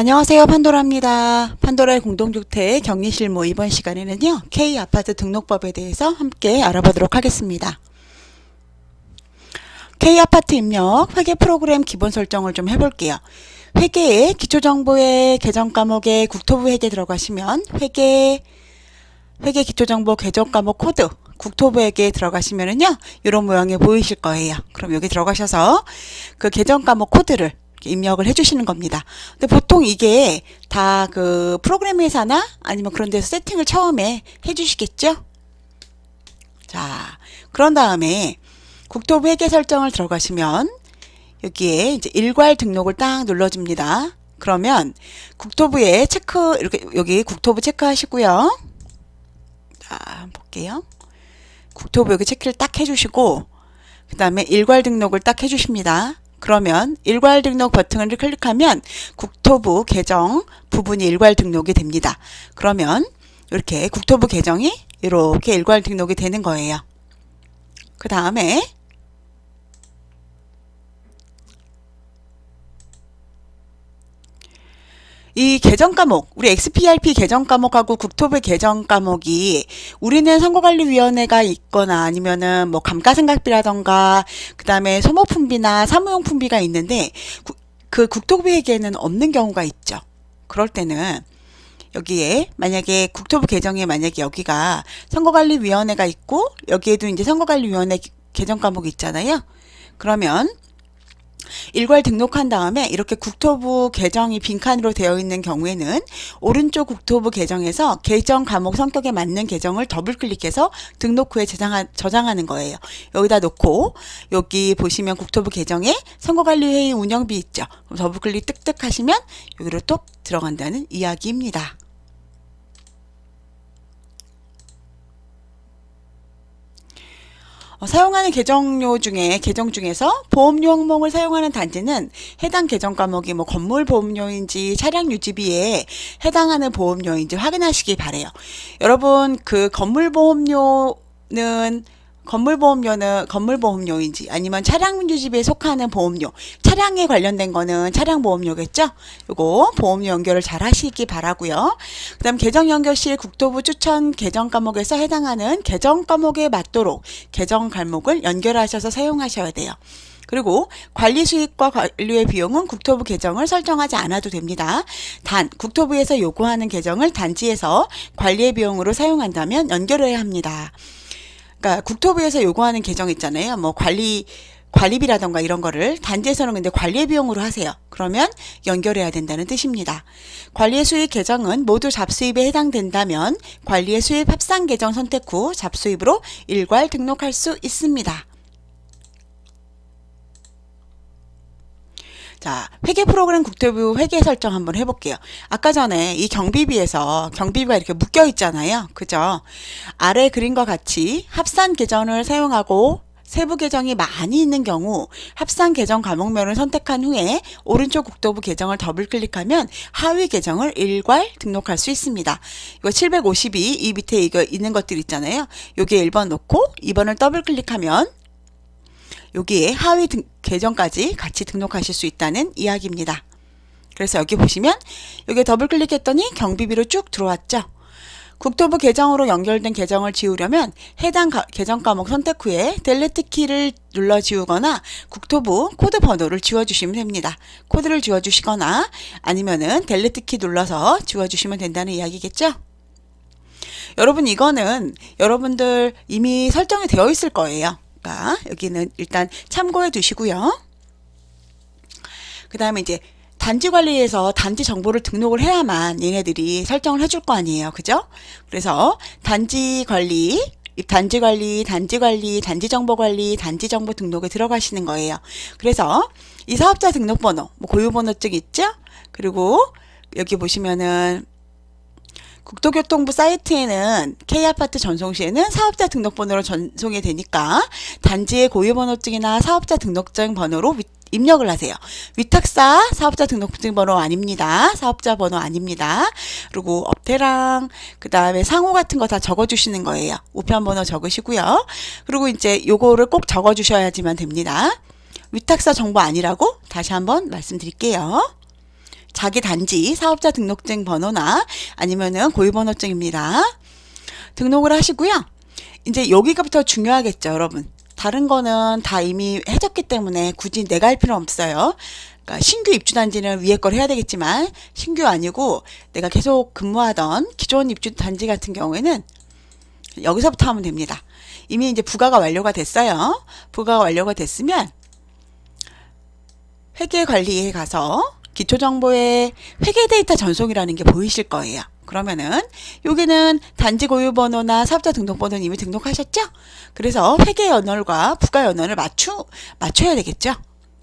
안녕하세요. 판도라입니다. 판도라의 공동주택 격리실무 이번 시간에는요. K아파트 등록법에 대해서 함께 알아보도록 하겠습니다. K아파트 입력 회계 프로그램 기본 설정을 좀 해볼게요. 회계의 기초정보의 계정 과목에 국토부 회계 들어가시면 회계 회계 기초정보 계정 과목 코드 국토부 회계에 들어가시면은요. 이런 모양이 보이실 거예요. 그럼 여기 들어가셔서 그 계정 과목 코드를 입력을 해주시는 겁니다. 근데 보통 이게 다 그 프로그램 회사나 아니면 그런 데서 세팅을 처음에 해주시겠죠? 자, 그런 다음에 국토부 회계 설정을 들어가시면 여기에 이제 일괄 등록을 딱 눌러줍니다. 그러면 국토부에 체크 이렇게 여기 국토부 체크하시고요. 자, 한번 볼게요. 국토부 여기 체크를 딱 해주시고 그 다음에 일괄 등록을 딱 해주십니다. 그러면 일괄 등록 버튼을 클릭하면 국토부 계정 부분이 일괄 등록이 됩니다. 그러면 이렇게 국토부 계정이 이렇게 일괄 등록이 되는 거예요. 그 다음에 이 계정 과목, 우리 XPRP 계정 과목하고 국토부 계정 과목이 우리는 선거관리위원회가 있거나 아니면은 뭐 감가상각비라던가 그 다음에 소모품비나 사무용품비가 있는데 구- 그 국토부에게는 없는 경우가 있죠. 그럴 때는 여기에 만약에 국토부 계정에 만약에 여기가 선거관리위원회가 있고 여기에도 이제 선거관리위원회 계정 과목이 있잖아요. 그러면 일괄 등록한 다음에 이렇게 국토부 계정이 빈칸으로 되어 있는 경우에는 오른쪽 국토부 계정에서 계정 과목 성격에 맞는 계정을 더블 클릭해서 등록 후에 저장하, 저장하는 거예요. 여기다 놓고 여기 보시면 국토부 계정에 선거관리회의 운영비 있죠. 그럼 더블 클릭 뜩뜩 하시면 여기로 또 들어간다는 이야기입니다. 어, 사용하는 계정료 중에 계정 중에서 보험료 항목을 사용하는 단지는 해당 계정 과목이 뭐 건물 보험료인지 차량 유지비에 해당하는 보험료인지 확인하시기 바래요. 여러분 그 건물 보험료는 건물 보험료는 건물 보험료인지 아니면 차량 유지비에 속하는 보험료 차량에 관련된 거는 차량 보험료겠죠? 요거 보험료 연결을 잘 하시기 바라고요. 그 다음 계정 연결 시 국토부 추천 계정 과목에서 해당하는 계정 과목에 맞도록 계정 과목을 연결하셔서 사용하셔야 돼요. 그리고 관리 수익과 관리의 비용은 국토부 계정을 설정하지 않아도 됩니다. 단 국토부에서 요구하는 계정을 단지에서 관리의 비용으로 사용한다면 연결해야 합니다. 그러니까 국토부에서 요구하는 계정 있잖아요. 뭐 관리 관리비라던가 이런 거를 단지에서는 근데 관리의 비용으로 하세요. 그러면 연결해야 된다는 뜻입니다. 관리의 수입 계정은 모두 잡수입에 해당된다면 관리의 수입 합산 계정 선택 후 잡수입으로 일괄 등록할 수 있습니다. 자, 회계 프로그램 국토부 회계 설정 한번 해볼게요. 아까 전에 이 경비비에서 경비비가 이렇게 묶여 있잖아요. 그죠? 아래 그림과 같이 합산 계정을 사용하고 세부 계정이 많이 있는 경우 합산 계정 과목면을 선택한 후에 오른쪽 국토부 계정을 더블 클릭하면 하위 계정을 일괄 등록할 수 있습니다. 이거 752, 이 밑에 이거 있는 것들 있잖아요. 여기에 1번 놓고 2번을 더블 클릭하면 여기에 하위 등, 계정까지 같이 등록하실 수 있다는 이야기입니다. 그래서 여기 보시면 여기 더블 클릭했더니 경비비로 쭉 들어왔죠. 국토부 계정으로 연결된 계정을 지우려면 해당 가- 계정 과목 선택 후에 델레트 키를 눌러 지우거나 국토부 코드 번호를 지워주시면 됩니다. 코드를 지워주시거나 아니면은 델레트 키 눌러서 지워주시면 된다는 이야기겠죠? 여러분 이거는 여러분들 이미 설정이 되어 있을 거예요. 그러니까 여기는 일단 참고해 두시고요. 그 다음에 이제 단지 관리에서 단지 정보를 등록을 해야만 얘네들이 설정을 해줄 거 아니에요. 그죠? 그래서 단지 관리, 단지 관리, 단지 관리, 단지 정보 관리, 단지 정보 등록에 들어가시는 거예요. 그래서 이 사업자 등록번호, 뭐 고유번호증 있죠? 그리고 여기 보시면은 국토교통부 사이트에는 K아파트 전송 시에는 사업자 등록번호로 전송이 되니까 단지의 고유번호증이나 사업자 등록증 번호로 위- 입력을 하세요. 위탁사 사업자 등록증 번호 아닙니다. 사업자 번호 아닙니다. 그리고 업태랑 그 다음에 상호 같은 거 다 적어주시는 거예요. 우편 번호 적으시고요. 그리고 이제 요거를 꼭 적어주셔야지만 됩니다. 위탁사 정보 아니라고 다시 한번 말씀드릴게요. 자기 단지 사업자 등록증 번호나 아니면은 고유번호증입니다. 등록을 하시고요. 이제 여기가부터 중요하겠죠, 여러분. 다른 거는 다 이미 해졌기 때문에 굳이 내가 할 필요는 없어요. 그러니까 신규 입주 단지는 위에 걸 해야 되겠지만 신규 아니고 내가 계속 근무하던 기존 입주 단지 같은 경우에는 여기서부터 하면 됩니다. 이미 이제 부가가 완료가 됐어요. 부가가 완료가 됐으면 회계 관리에 가서 기초 정보의 회계 데이터 전송이라는 게 보이실 거예요. 그러면은 여기는 단지 고유 번호나 사업자 등록 번호는 이미 등록하셨죠? 그래서 회계 연월과 부가 연월을 맞추 맞춰야 되겠죠?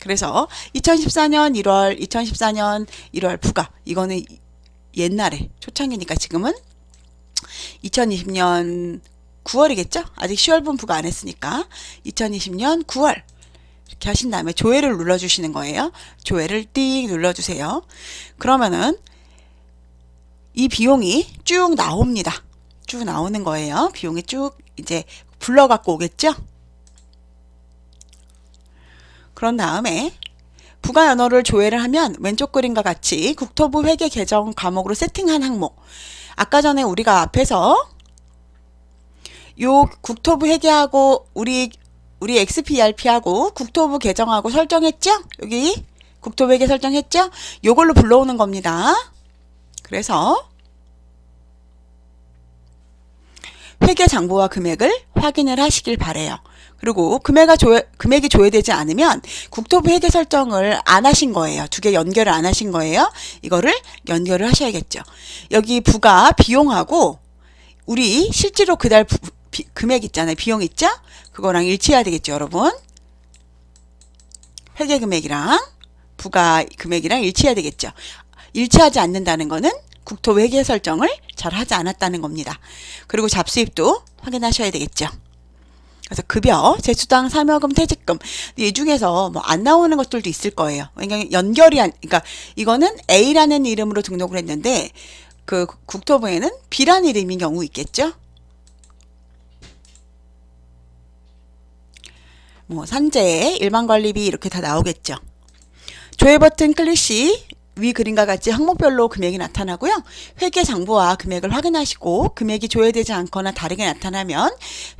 그래서 2014년 1월, 2014년 1월 부가 이거는 옛날에 초창기니까 지금은 2020년 9월이겠죠? 아직 10월분 부가 안 했으니까 2020년 9월 이렇게 하신 다음에 조회를 눌러주시는 거예요. 조회를 띡 눌러주세요. 그러면은 이 비용이 쭉 나옵니다. 쭉 나오는 거예요. 비용이 쭉 이제 불러 갖고 오겠죠? 그런 다음에 부가 연어를 조회를 하면 왼쪽 그림과 같이 국토부 회계 계정 과목으로 세팅한 항목. 아까 전에 우리가 앞에서 요 국토부 회계하고 우리 우리 XPRP하고 국토부 계정하고 설정했죠? 여기 국토부 회계 설정했죠? 요걸로 불러오는 겁니다. 그래서 회계 장부와 금액을 확인을 하시길 바래요. 그리고 금액이 조회, 금액이 조회되지 않으면 국토부 회계 설정을 안 하신 거예요. 두 개 연결을 안 하신 거예요. 이거를 연결을 하셔야겠죠. 여기 부가 비용하고 우리 실제로 그달 부, 비, 금액 있잖아요. 비용 있죠? 그거랑 일치해야 되겠죠, 여러분. 회계 금액이랑 부가 금액이랑 일치해야 되겠죠. 일치하지 않는다는 거는 국토 회계 설정을 잘 하지 않았다는 겁니다. 그리고 잡수입도 확인하셔야 되겠죠. 그래서 급여, 제수당, 사묘금, 퇴직금 이 중에서 뭐 안 나오는 것들도 있을 거예요. 왜냐하면 연결이 안, 그러니까 이거는 A라는 이름으로 등록을 했는데 그 국토부에는 B라는 이름인 경우 있겠죠. 뭐 산재, 일반관리비 이렇게 다 나오겠죠. 조회 버튼 클릭 시 위 그림과 같이 항목별로 금액이 나타나고요. 회계 장부와 금액을 확인하시고 금액이 조회되지 않거나 다르게 나타나면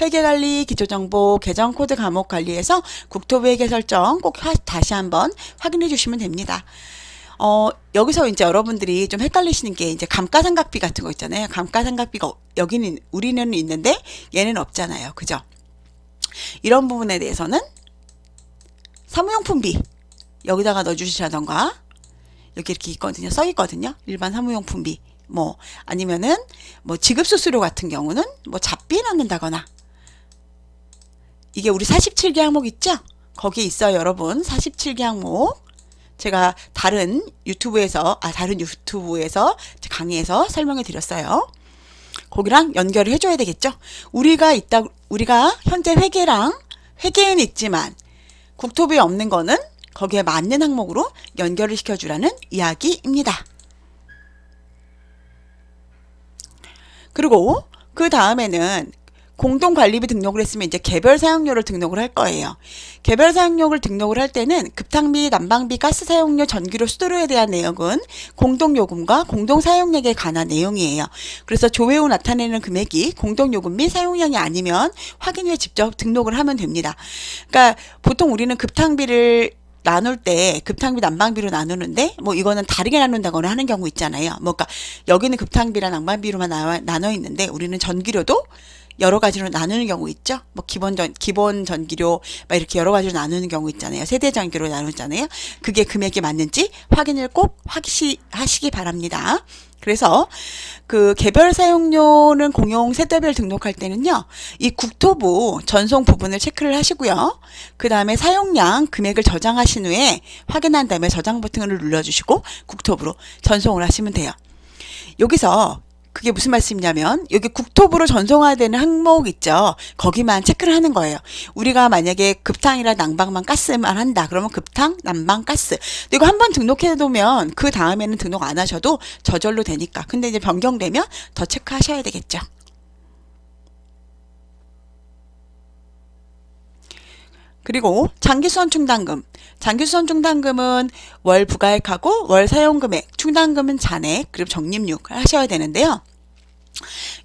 회계관리, 기초정보, 계정 코드 과목 관리에서 국토부 회계 설정 꼭 하- 다시 한번 확인해 주시면 됩니다. 어, 여기서 이제 여러분들이 좀 헷갈리시는 게 이제 감가상각비 같은 거 있잖아요. 감가상각비가 여기는 우리는 있는데 얘는 없잖아요. 그죠? 이런 부분에 대해서는 사무용품비 여기다가 넣어주시라던가 여기 이렇게 있거든요. 써 있거든요. 일반 사무용품비 뭐 아니면은 뭐 지급수수료 같은 경우는 뭐 잡비에 넣는다거나 이게 우리 47개 항목 있죠? 거기에 있어요, 여러분. 47개 항목. 제가 다른 유튜브에서 아 다른 유튜브에서 강의에서 설명해 드렸어요. 거기랑 연결을 해줘야 되겠죠. 우리가 있다 우리가 현재 회계랑 회계는 있지만 국토부에 없는 거는 거기에 맞는 항목으로 연결을 시켜주라는 이야기입니다. 그리고 그 다음에는 공동 관리비 등록을 했으면 이제 개별 사용료를 등록을 할 거예요. 개별 사용료를 등록을 할 때는 급탕비, 난방비, 가스 사용료, 전기료, 수도료에 대한 내역은 공동 요금과 공동 사용액에 관한 내용이에요. 그래서 조회 후 나타내는 금액이 공동 요금 및 사용량이 아니면 확인 후에 직접 등록을 하면 됩니다. 그러니까 보통 우리는 급탕비를 나눌 때 급탕비 난방비로 나누는데 뭐 이거는 다르게 나눈다거나 하는 경우 있잖아요. 뭐 그러니까 여기는 급탕비랑 난방비로만 나눠 있는데 우리는 전기료도 여러 가지로 나누는 경우 있죠. 뭐 기본 전 기본 전기료 막 이렇게 여러 가지로 나누는 경우 있잖아요. 세대 전기료 나누잖아요. 그게 금액이 맞는지 확인을 꼭 하시, 하시기 바랍니다. 그래서 그 개별 사용료는 공용 세대별 등록할 때는요. 이 국토부 전송 부분을 체크를 하시고요. 그 다음에 사용량 금액을 저장하신 후에 확인한 다음에 저장 버튼을 눌러 주시고 국토부로 전송을 하시면 돼요. 여기서 그게 무슨 말씀이냐면 여기 국토부로 전송해야 되는 항목 있죠. 거기만 체크를 하는 거예요. 우리가 만약에 급탕이라 난방만 가스만 한다. 그러면 급탕, 난방, 가스. 이거 한 번 등록해 두면 그 다음에는 등록 안 하셔도 저절로 되니까. 근데 이제 변경되면 더 체크하셔야 되겠죠. 그리고 장기수원 충당금. 장기수선 충당금은 월 부가액하고 월 사용금액, 충당금은 잔액, 그리고 적립률 하셔야 되는데요.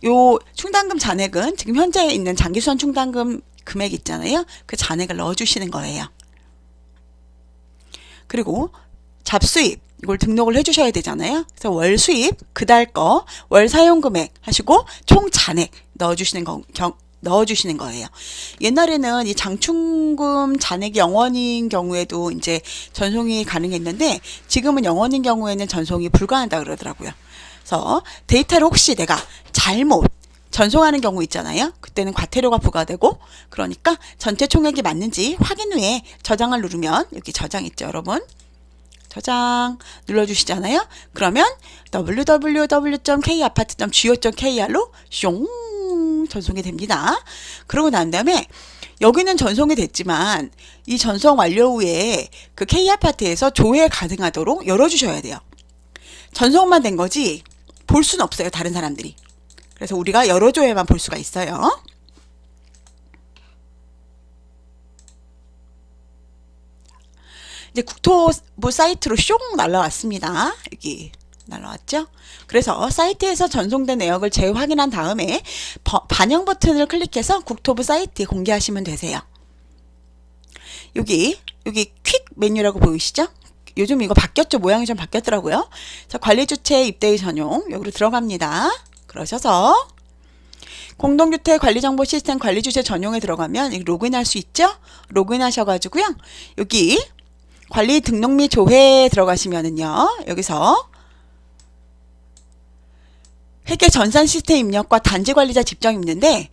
요 충당금 잔액은 지금 현재 있는 장기수선 충당금 금액 있잖아요. 그 잔액을 넣어주시는 거예요. 그리고 잡수입 이걸 등록을 해주셔야 되잖아요. 그래서 월 수입 그달 거 월 사용 금액 하시고 총 잔액 넣어주시는 거 경, 넣어주시는 거예요. 옛날에는 이 장충금 잔액이 영원인 경우에도 이제 전송이 가능했는데 지금은 영원인 경우에는 전송이 불가한다 그러더라고요. 그래서 데이터를 혹시 내가 잘못 전송하는 경우 있잖아요. 그때는 과태료가 부과되고 그러니까 전체 총액이 맞는지 확인 후에 저장을 누르면 여기 저장 있죠, 여러분. 저장 눌러주시잖아요. 그러면 www.kaapart.go.kr로 숑 전송이 됩니다. 그러고 난 다음에 여기는 전송이 됐지만 이 전송 완료 후에 그 K아파트에서 조회 가능하도록 열어주셔야 돼요. 전송만 된 거지 볼 수는 없어요. 다른 사람들이. 그래서 우리가 여러 조회만 볼 수가 있어요. 이제 국토부 사이트로 숑 날라왔습니다. 여기 날라왔죠? 그래서 사이트에서 전송된 내역을 재확인한 다음에 버- 반영 버튼을 클릭해서 국토부 사이트에 공개하시면 되세요. 여기 여기 퀵 메뉴라고 보이시죠? 요즘 이거 바뀌었죠? 모양이 좀 바뀌었더라고요. 자, 관리 주체 입대의 전용 여기로 들어갑니다. 그러셔서 공동주택 관리정보 시스템 관리 주체 전용에 들어가면 로그인할 수 있죠? 로그인하셔가지고요. 여기 관리 등록 및 조회에 들어가시면은요. 여기서 회계 전산 시스템 입력과 단지 관리자 직접 입는데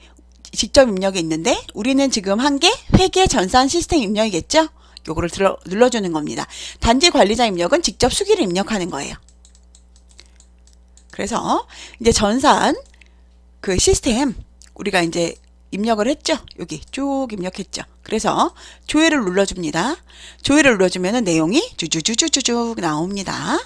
직접 입력이 있는데 우리는 지금 한 게 회계 전산 시스템 입력이겠죠? 요거를 들어, 눌러주는 겁니다. 단지 관리자 입력은 직접 수기를 입력하는 거예요. 그래서 이제 전산 그 시스템 우리가 이제 입력을 했죠. 여기 쭉 입력했죠. 그래서 조회를 눌러줍니다. 조회를 눌러주면 내용이 쭈쭈쭈쭈쭈 나옵니다.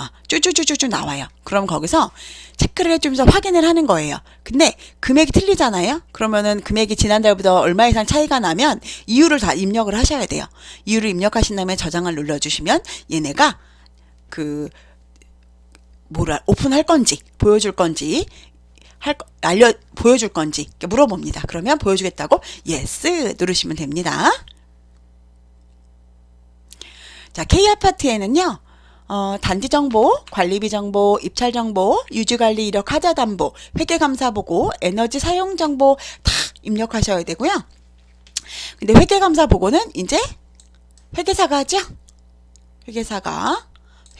아, 쭈쭈쭈쭈쭈 나와요. 그럼 거기서 체크를 해주면서 확인을 하는 거예요. 근데 금액이 틀리잖아요. 그러면은 금액이 지난달보다 얼마 이상 차이가 나면 이유를 다 입력을 하셔야 돼요. 이유를 입력하신 다음에 저장을 눌러주시면 얘네가 그 뭐라 오픈할 건지 보여줄 건지 할 거- 알려 보여줄 건지 물어봅니다. 그러면 보여주겠다고 예스 누르시면 됩니다. 자 K 아파트에는요. 어, 단지 정보, 관리비 정보, 입찰 정보, 유지 관리 이력 하자 담보, 회계 감사 보고, 에너지 사용 정보 다 입력하셔야 되고요. 근데 회계 감사 보고는 이제 회계사가 하죠. 회계사가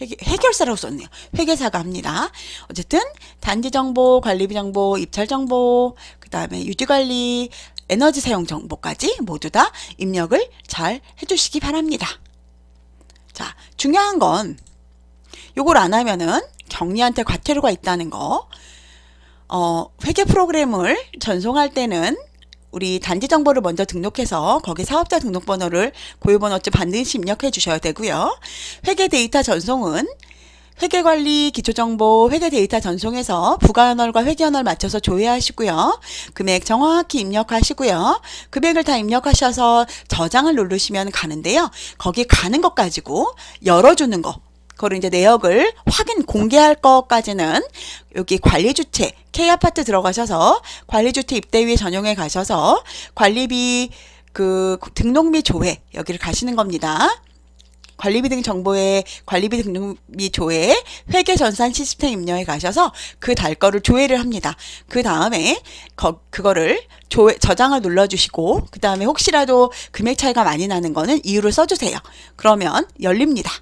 회계, 해결사라고 썼네요. 회계사가 합니다. 어쨌든 단지 정보, 관리비 정보, 입찰 정보, 그 다음에 유지 관리, 에너지 사용 정보까지 모두 다 입력을 잘 해주시기 바랍니다. 자, 중요한 건 요걸 안 하면은 경리한테 과태료가 있다는 거. 어, 회계 프로그램을 전송할 때는 우리 단지 정보를 먼저 등록해서 거기 사업자 등록번호를 고유번호점 반드시 입력해 주셔야 되고요. 회계 데이터 전송은 회계관리 기초정보 회계 데이터 전송해서 부가연월과 회계연월 맞춰서 조회하시고요. 금액 정확히 입력하시고요. 금액을 다 입력하셔서 저장을 누르시면 가는데요. 거기 가는 것 가지고 열어주는 거. 그걸 이제 내역을 확인 공개할 것까지는 여기 관리 주체 K 아파트 들어가셔서 관리 주체 입대위 전용에 가셔서 관리비 그 등록 및 조회 여기를 가시는 겁니다. 관리비 등 정보의 관리비 등록 및 조회 회계 전산 시스템 입력에 가셔서 그 달 거를 조회를 합니다. 그 다음에 거, 그거를 조회, 저장을 눌러주시고 그 다음에 혹시라도 금액 차이가 많이 나는 거는 이유를 써주세요. 그러면 열립니다.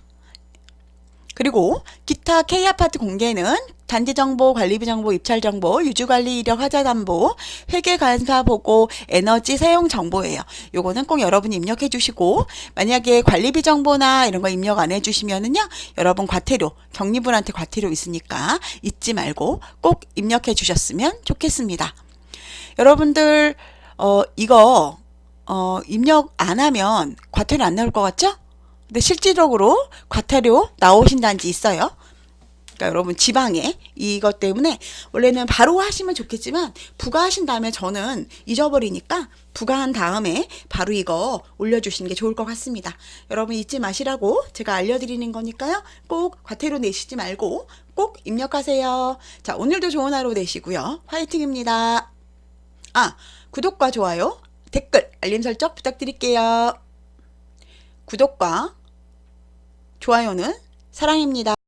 그리고 기타 K 아파트 공개는 단지 정보, 관리비 정보, 입찰 정보, 유지 관리 이력 하자 담보, 회계 감사 보고, 에너지 사용 정보예요. 요거는 꼭 여러분이 입력해 주시고 만약에 관리비 정보나 이런 거 입력 안 해 주시면은요. 여러분 과태료, 경리분한테 과태료 있으니까 잊지 말고 꼭 입력해 주셨으면 좋겠습니다. 여러분들 어 이거 어 입력 안 하면 과태료 안 나올 것 같죠? 근데 실질적으로 과태료 나오신 단지 있어요. 그러니까 여러분 지방에 이것 때문에 원래는 바로 하시면 좋겠지만 부가하신 다음에 저는 잊어버리니까 부가한 다음에 바로 이거 올려주시는 게 좋을 것 같습니다. 여러분 잊지 마시라고 제가 알려드리는 거니까요. 꼭 과태료 내시지 말고 꼭 입력하세요. 자 오늘도 좋은 하루 되시고요. 화이팅입니다. 아 구독과 좋아요, 댓글, 알림 설정 부탁드릴게요. 구독과 좋아요는 사랑입니다.